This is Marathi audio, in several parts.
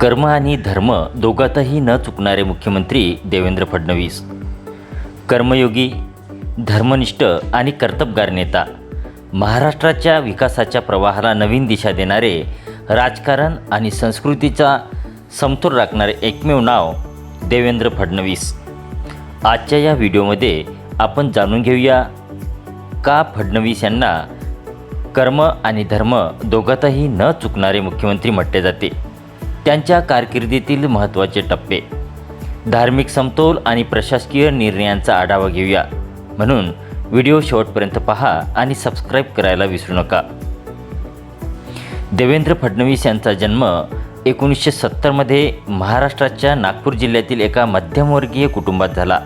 कर्म आणि धर्म दोघातही न चुकणारे मुख्यमंत्री देवेंद्र फडणवीस. कर्मयोगी धर्मनिष्ठ आणि कर्तबगार नेता. महाराष्ट्राच्या विकासाच्या प्रवाहाला नवीन दिशा देणारे राजकारण आणि संस्कृतीचा समतोल राखणारे एकमेव नाव देवेंद्र फडणवीस. आजच्या या व्हिडिओमध्ये आपण जाणून घेऊया का फडणवीस यांना कर्म आणि धर्म दोघातही न चुकणारे मुख्यमंत्री म्हटले जाते? त्यांच्या कारकिर्दीतील महत्त्वाचे टप्पे. धार्मिक समतोल आणि प्रशासकीय निर्णयांचा आढावा घेऊया. म्हणून व्हिडिओ शेवटपर्यंत पहा आणि सबस्क्राईब करायला विसरू नका. देवेंद्र फडणवीस यांचा जन्म एकोणीसशे सत्तरमध्ये महाराष्ट्राच्या नागपूर जिल्ह्यातील एका मध्यमवर्गीय कुटुंबात झाला.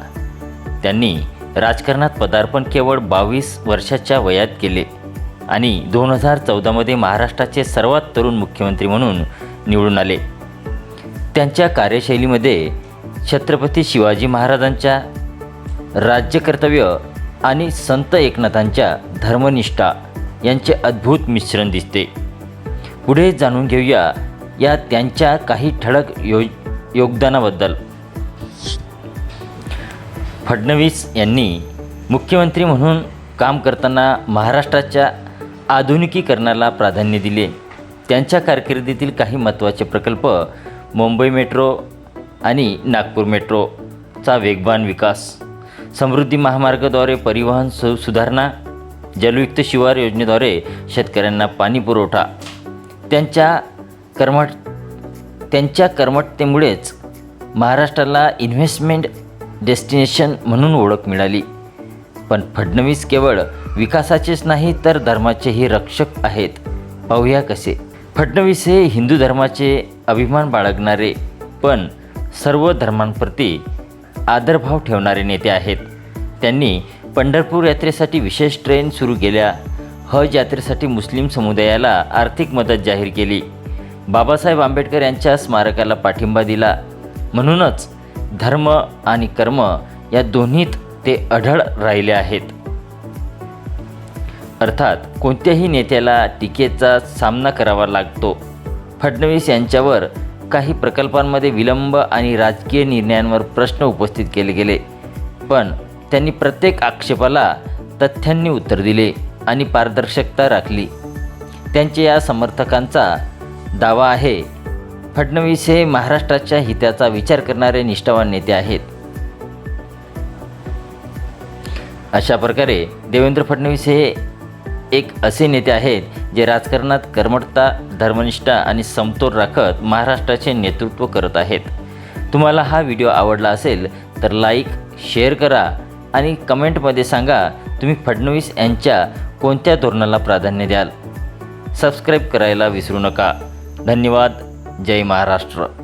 त्यांनी राजकारणात पदार्पण केवळ बावीस वर्षाच्या वयात केले आणि दोन हजार चौदामध्ये महाराष्ट्राचे सर्वात तरुण मुख्यमंत्री म्हणून निवडून आले. त्यांच्या कार्यशैलीमध्ये छत्रपती शिवाजी महाराजांच्या राज्यकर्तव्य आणि संत एकनाथांच्या धर्मनिष्ठा यांचे अद्भुत मिश्रण दिसते. पुढे जाणून घेऊया या त्यांच्या काही ठळक यो योगदानाबद्दल. फडणवीस यांनी मुख्यमंत्री म्हणून काम करताना महाराष्ट्राच्या आधुनिकीकरणाला प्राधान्य दिले. त्यांच्या कारकिर्दीतील काही महत्त्वाचे प्रकल्प मुंबई मेट्रो आणि नागपूर मेट्रोचा वेगवान विकास. समृद्धी महामार्गाद्वारे परिवहन सु सुधारणा जलयुक्त शिवार योजनेद्वारे शेतकऱ्यांना पाणी पुरवठा. त्यांच्या कर्मठ त्यांच्या कर्मठतेमुळेच महाराष्ट्राला इन्व्हेस्टमेंट डेस्टिनेशन म्हणून ओळख मिळाली. पण फडणवीस केवळ विकासाचेच नाही तर धर्माचेही रक्षक आहेत. पाहूया कसे. फडणवीस हे हिंदू धर्माचे अभिमान बाळगणारे पण सर्व धर्मांप्रती आदरभाव ठेवणारे नेते आहेत. त्यांनी पंढरपूर यात्रेसाठी विशेष ट्रेन सुरू केल्या. हज यात्रेसाठी मुस्लिम समुदायाला आर्थिक मदत जाहीर केली. बाबासाहेब आंबेडकर यांच्या स्मारकाला पाठिंबा दिला. म्हणूनच धर्म आणि कर्म या दोन्हीत ते अढळ राहिले आहेत. अर्थात कोणत्याही नेत्याला टीकेचा सामना करावा लागतो. फडणवीस यांच्यावर काही प्रकल्पांमध्ये विलंब आणि राजकीय निर्णयांवर प्रश्न उपस्थित केले गेले. पण त्यांनी प्रत्येक आक्षेपाला तथ्यांनी उत्तर दिले आणि पारदर्शकता राखली. त्यांच्या या समर्थकांचा दावा आहे फडणवीस हे महाराष्ट्राच्या हिताचा विचार करणारे निष्ठावान नेते आहेत. अशा प्रकारे देवेंद्र फडणवीस हे एक असे नेते आहेत जे राजकारणात कर्मठता धर्मनिष्ठा आणि समतोल राखत महाराष्ट्राचे नेतृत्व करत आहेत. तुम्हाला हा व्हिडिओ आवडला असेल तर लाईक शेअर करा आणि कमेंटमध्ये सांगा तुम्ही फडणवीस यांच्या कोणत्या धोरणाला प्राधान्य द्याल. सबस्क्राईब करायला विसरू नका. धन्यवाद. जय महाराष्ट्र.